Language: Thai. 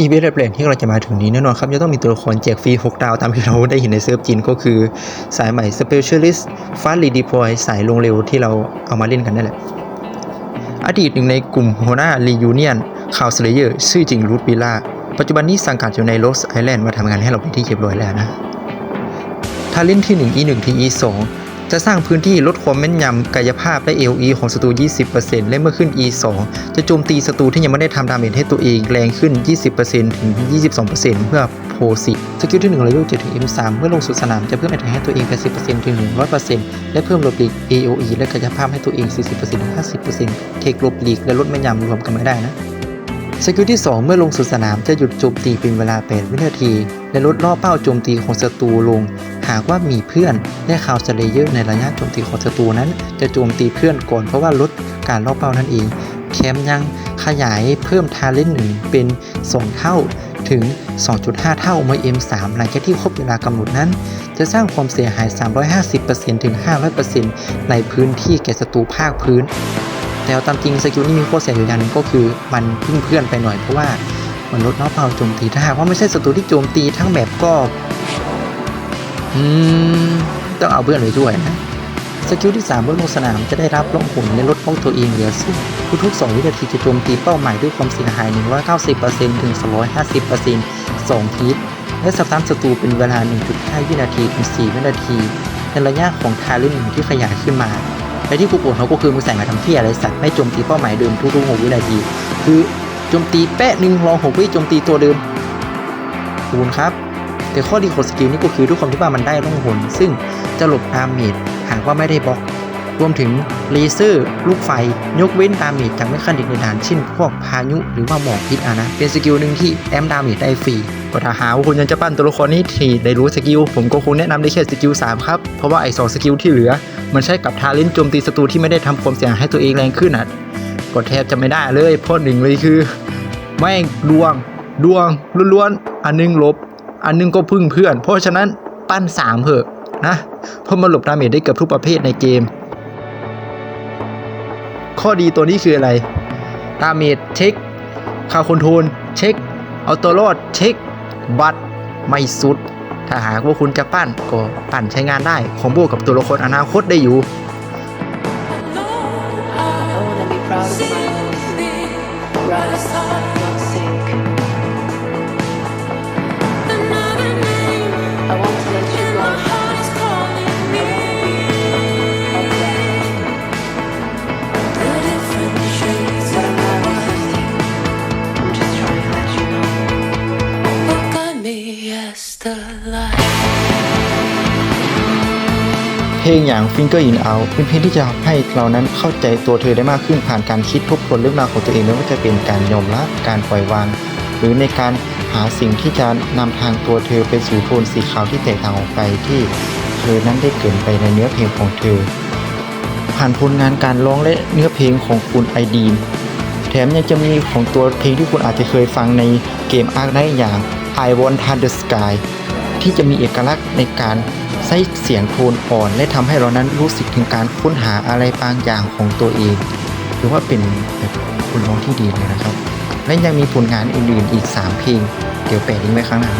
อีเวนต์แรกที่เราจะมาถึงนี้แน่นอนครับจะต้องมีตัวละครแจกฟรี 6 ดาวตามที่เราได้เห็นในเซิร์ฟจีนก็คือสายใหม่ Specialist Fast Redeploy สายลงเร็วที่เราเอามาเล่นกันนั่นแหละ อดีตหนึ่งในกลุ่มหัวหน้า Reunion ข่าวสเลเยอร์ชื่อจริงรูทบิล่าปัจจุบันนี้สังกัดอยู่ใน Rose Island มาทำงานให้เราเป็นที่เรียบร้อยแล้วนะถ้าเล่นที่ 1 E1 ถึง E2 จะสร้างพื้นที่ลดความแม่นยำกายภาพและ AOE ของศัตรู 20%และเมื่อขึ้น E2 จะโจมตีศัตรูที่ยังไม่ได้ทำดาเมจให้ตัวเองแรงขึ้น 20%ถึง 22%เพื่อโพสิสกิลที่1เลเวล7ถึง M3 เมื่อลงสู่สนามจะเพิ่มแอตแทกให้ตัวเอง 80%ถึง 100%และเพิ่มลบลีก AOE และกายภาพให้ตัวเอง 40%ถึง 50%เทคลบลีกและลดแม่นยำรวมกันไม่ได้นะ สกิลที่ 2 เมื่อลงสู่สนามจะหยุดโจมตีเป็นเวลา 8 วินาที และลดรอบเป้าโจมตีของศัตรูลง หากว่ามีเพื่อนและข่าวสเลเยอร์ในระยะโจมตีของศัตรูนั้น จะโจมตีเพื่อนก่อนเพราะว่าลดการรอบเป้านั่นเองแถมยังขยายเพิ่มทาเลนหนึ่งเป็น 2 เท่าถึง 2.5 เท่าเมื่อ M3 หลังจากที่ครบเวลากำหนดนั้น จะสร้างความเสียหาย 350%ถึง 500%ในพื้นที่แก่ศัตรูภาคพื้น แต่เอาตามจริงสกิลนี้มีข้อเสียอยู่อย่างหนึงก็คือมันพึ่งเพื่อนไปหน่อยเพราะว่ามันลดน้อเป้าโจมตีถ้าหากว่าไม่ใช่ศัตรูที่โจมตีทั้งแบบก็อืมต้องเอาเพื่อนไปช่วยนะสกิลที่3เมื่อลงสนามจะได้รับล่องหนและลดป้องตัวเองเหลือศูนย์ทุก 2 วินาทีจะโจมตีเป้าหมายด้วยความเสียหาย 190%ถึง 250% 2ฮิตและสตาร์ทศัตรูเป็นเวลา 1.5 วินาทีถึง 4 วินาที ในระยะของทาเลนหนึ่งที่ขยายขึ้นมา แต่ที่กูปวดเขาก็คือมึงใส่มาทำเที่ยอะไรสัตว์ไม่โจมตีเป้าหมายเดิมทุกๆ6วินาที คือโจมตีแปะหนึ่งรอ6วิโจมตีตัวเดิมคูณครับ แต่ข้อดีของสกิลนี้ก็คือด้วยความที่ว่ามันได้ล่องหนซึ่งจะหลบดาเมจหากว่าไม่ได้บล็อกรวมถึงเลเซอร์ ลูกไฟ ยกเว้นดาเมจจากไม่คันดิกในด่านเช่นพวกพายุหรือว่าหมอกพิษอะนะ เป็นสกิลหนึ่งที่แอมดาเมจได้ฟรี ก็ถ้าหาว่าคุณยังจะปั้นตัวละครนี้ที่ได้รู้สกิลผมก็คงแนะนำได้แค่สกิล3ครับ เพราะว่าไอ้สองสกิลที่เหลือ มันใช้กับทาเลนโจมตีศัตรูที่ไม่ได้ทำความเสียหายให้ตัวเองแรงขึ้นอะก็แทบจะไม่ได้เลยเพราะหนึ่งเลยคือแม่งดวงดวงล้วนๆอันหนึงลบ อันหนึงก็พึ่งเพื่อน เพราะฉะนั้นปั้นสามเถอะนะเพราะมันหลบดาเมจได้เกือบทุกประเภทในเกม ข้อดีตัวนี้คืออะไรดาเมจเช็คคาคอนโทรลเช็คเอาตัวรอดเช็ค บัตไม่สุด ถ้าหากว่าคุณจะปั้นก็ปั้นใช้งานได้คอมโบกับตัวละครอนาคตได้อยู่ the light. เพลงอย่าง Finger in Out เป็นเพลงที่จะทำให้เรานั้นเข้าใจตัวเธอได้มากขึ้นผ่านการคิดทบทวนเรื่องราวของตัวเองไม่ว่าจะเป็นการยอมรับการปล่อยวาง หรือในการหาสิ่งที่จะนำทางตัวเธอไปสู่โทนสีขาวที่แตกต่างออกไปที่เธอนั้นได้เกินไปในเนื้อเพลงของเธอ ผ่านผลงานการร้องและเนื้อเพลงของคุณไอดีนแถมยังจะมีของตัวเพลงที่คุณอาจจะเคยฟังในเกมอาร์คได้อย่าง I Want the Sky ที่จะมีเอกลักษณ์ในการใช้เสียงโทนอ่อน และทำให้เรานั้นรู้สึกถึงการค้นหาอะไรบางอย่างของตัวเองถือว่าเป็นแบบคุณร้องที่ดีเลยนะครับ และยังมีผลงานอื่นๆอีก 3 เพลง เดี๋ยวแปะลิงก์ไว้ข้างหลัง